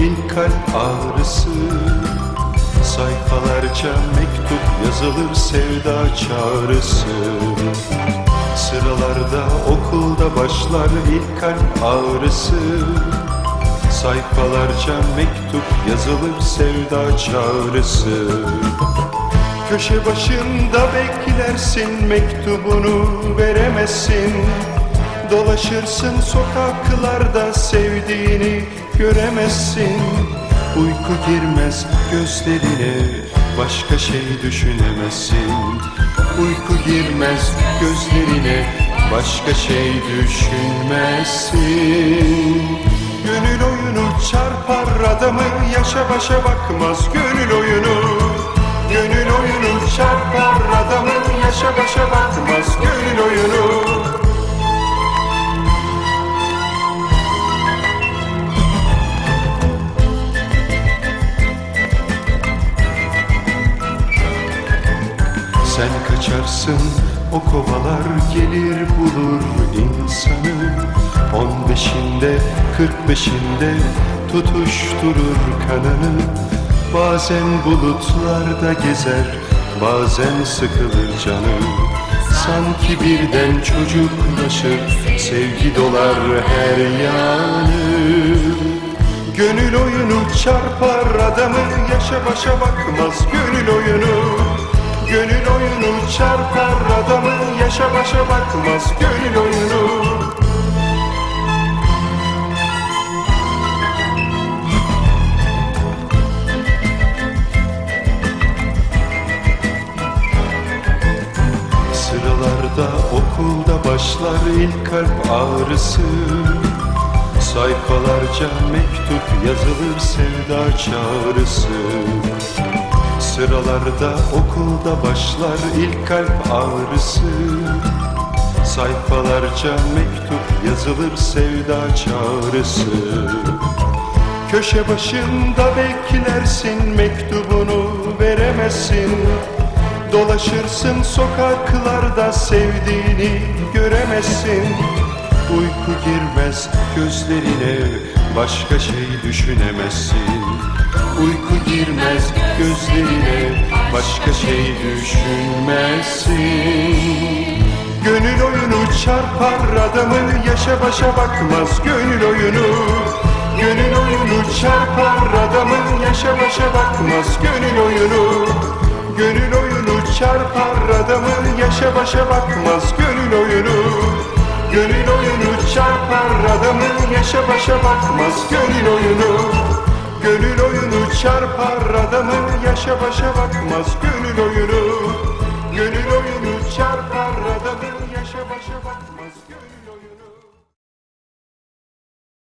ilk kalp ağrısı. Sayfalarca mektup yazılır sevda çağrısı. Sıralarda okulda başlar ilk kalp ağrısı. Sayfalarca mektup yazılır sevda çağrısı. Köşe başında beklersin mektubunu veremezsin Dolaşırsın sokaklarda sevdiğini göremezsin. Uyku girmez gözlerine başka şey düşünemezsin. Uyku girmez gözlerine başka şey düşünmezsin. Gönül oyunu çarpar adamı yaşa başa bakmaz gönül oyunu. Gönül oyunu çarpar adamı yaşa başa bakmaz Sen kaçarsın o kovalar gelir bulur insanı. On beşinde kırk beşinde tutuşturur kanını Bazen bulutlarda gezer bazen sıkılır canı. Sanki birden çocuklaşır sevgi dolar her yanı. Gönül oyunu çarpar adamı yaşa başa bakmaz gönül oyunu Gönül oyunu çarpar adamı yaşa başa bakmaz gönül oyunu. Sıralarda okulda başlar ilk kalp ağrısı. Sayfalarca mektup yazılır sevda çağrısı Sıralarda okulda başlar ilk kalp ağrısı. Sayfalarca mektup yazılır sevda çağrısı. Köşe başında beklersin mektubunu veremezsin. Dolaşırsın sokaklarda sevdiğini göremezsin. Uyku girmez gözlerine başka şey düşünemezsin Uyku girmez gözlerine başka şey düşünmezsin Gönül oyunu çarpar adamı yaşa başa bakmaz gönül oyunu. Gönül oyunu çarpar adamı yaşa başa bakmaz gönül oyunu. Gönül oyunu çarpar adamı yaşa başa bakmaz gönül oyunu. Gönül oyunu çarpar adamı yaşa başa bakmaz gönül oyunu başa başa bakmaz gönül oyunu. Gönül oyunu çarpar arada yaşa başa bakmaz gönül.